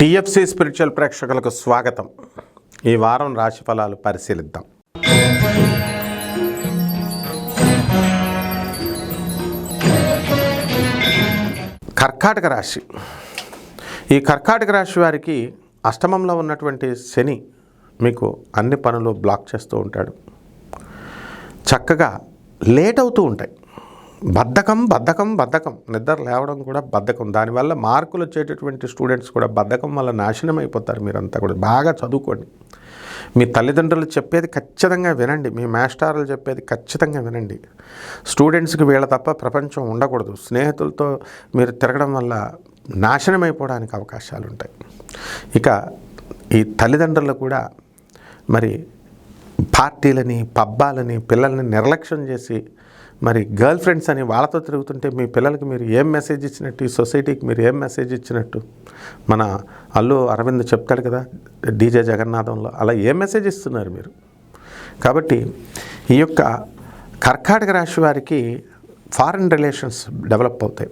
TFC spiritual ప్రేక్షకులకు స్వాగతం. ఈ వారం రాశి ఫలాలు పరిశీలిద్దాం. కర్కాటక రాశి. ఈ కర్కాటక రాశి వారికి అష్టమంలో ఉన్నటువంటి శని మీకు అన్ని పనులు బ్లాక్ చేస్తూ ఉంటాడు. చక్కగా లేట్ అవుతూ ఉంటాయి. బద్ధకం బద్ధకం బద్ధకం. నిద్ర లేవడం కూడా బద్ధకం. దానివల్ల మార్కులు వచ్చేటటువంటి స్టూడెంట్స్ కూడా బద్ధకం వల్ల నాశనం అయిపోతారు మీరంతా కూడా. బాగా చదువుకోండి. మీ తల్లిదండ్రులు చెప్పేది ఖచ్చితంగా వినండి. మీ మాస్టార్లు చెప్పేది ఖచ్చితంగా వినండి. స్టూడెంట్స్కి వీళ్ళ తప్ప ప్రపంచం ఉండకూడదు. స్నేహితులతో మీరు తిరగడం వల్ల నాశనం అయిపోవడానికి అవకాశాలు ఉంటాయి. ఇక ఈ తల్లిదండ్రులు కూడా మరి పార్టీలని పబ్బాలని పిల్లల్ని నిర్లక్ష్యం చేసి మరి గర్ల్ ఫ్రెండ్స్ అని వాళ్ళతో తిరుగుతుంటే మీ పిల్లలకి మీరు ఏం మెసేజ్ ఇచ్చినట్టు ఈ సొసైటీకి మీరు ఏం మెసేజ్ ఇచ్చినట్టు? మన అల్లు అరవింద్ చెప్తాడు కదా డీజే జగన్నాథంలో అలా ఏం మెసేజ్ ఇస్తున్నారు మీరు? కాబట్టి ఈ యొక్క కర్కాటక రాశి వారికి ఫారిన్ రిలేషన్స్ డెవలప్ అవుతాయి.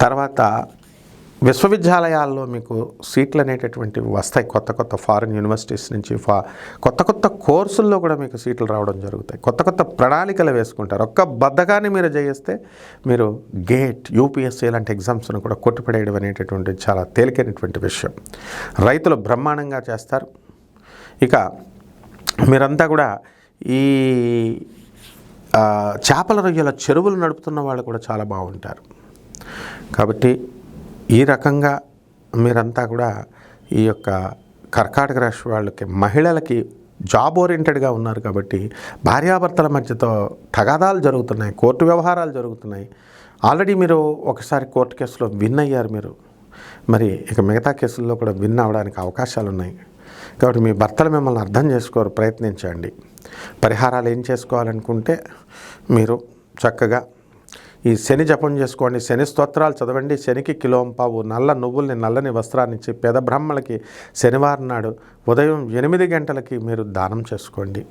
తర్వాత విశ్వవిద్యాలయాల్లో మీకు సీట్లు అనేటటువంటివి వస్తాయి. కొత్త కొత్త ఫారిన్ యూనివర్సిటీస్ నుంచి ఫా కొత్త కొత్త కోర్సుల్లో కూడా మీకు సీట్లు రావడం జరుగుతాయి. కొత్త కొత్త ప్రణాళికలు వేసుకుంటారు. ఒక్క బద్దగాన్ని మీరు జయిస్తే మీరు గేట్ యూపీఎస్సీ లాంటి ఎగ్జామ్స్ను కూడా కొట్టిపడేయడం అనేటటువంటి చాలా తేలికైనటువంటి విషయం. రైతులు బ్రహ్మాండంగా చేస్తారు. ఇక మీరంతా కూడా ఈ చేపల రొయ్యల చెరువులు నడుపుతున్న వాళ్ళు కూడా చాలా బాగుంటారు. కాబట్టి ఈ రకంగా మీరంతా కూడా ఈ యొక్క కర్కాటక రాశి వాళ్ళకి మహిళలకి జాబ్ ఓరియంటెడ్గా ఉన్నారు కాబట్టి భార్యాభర్తల మధ్యతో తగాదాలు జరుగుతున్నాయి కోర్టు వ్యవహారాలు జరుగుతున్నాయి. ఆల్రెడీ మీరు ఒకసారి కోర్టు కేసులో విన్ అయ్యారు మీరు. మరి ఇక మిగతా కేసుల్లో కూడా విన్ అవ్వడానికి అవకాశాలు ఉన్నాయి. కాబట్టి మీ భర్తలు మిమ్మల్ని అర్థం చేసుకోరు ప్రయత్నించండి. పరిహారాలు ఏం చేసుకోవాలనుకుంటే మీరు చక్కగా ఈ శని జపం చేసుకోండి శని స్తోత్రాలు చదవండి శనికి కిలోంపావు నల్ల నువ్వుల్ని నల్లని వస్త్రాన్నిచ్చి పెద పేద బ్రహ్మలకి శనివారం నాడు ఉదయం ఎనిమిది గంటలకి మీరు దానం చేసుకోండి.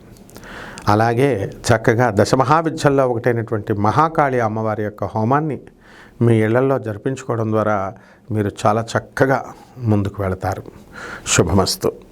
అలాగే చక్కగా దశమహావిద్యల్లో ఒకటైనటువంటి మహాకాళి అమ్మవారి యొక్క హోమాన్ని మీ ఇళ్ళలో జరిపించుకోవడం ద్వారా మీరు చాలా చక్కగా ముందుకు వెళతారు. శుభమస్తు.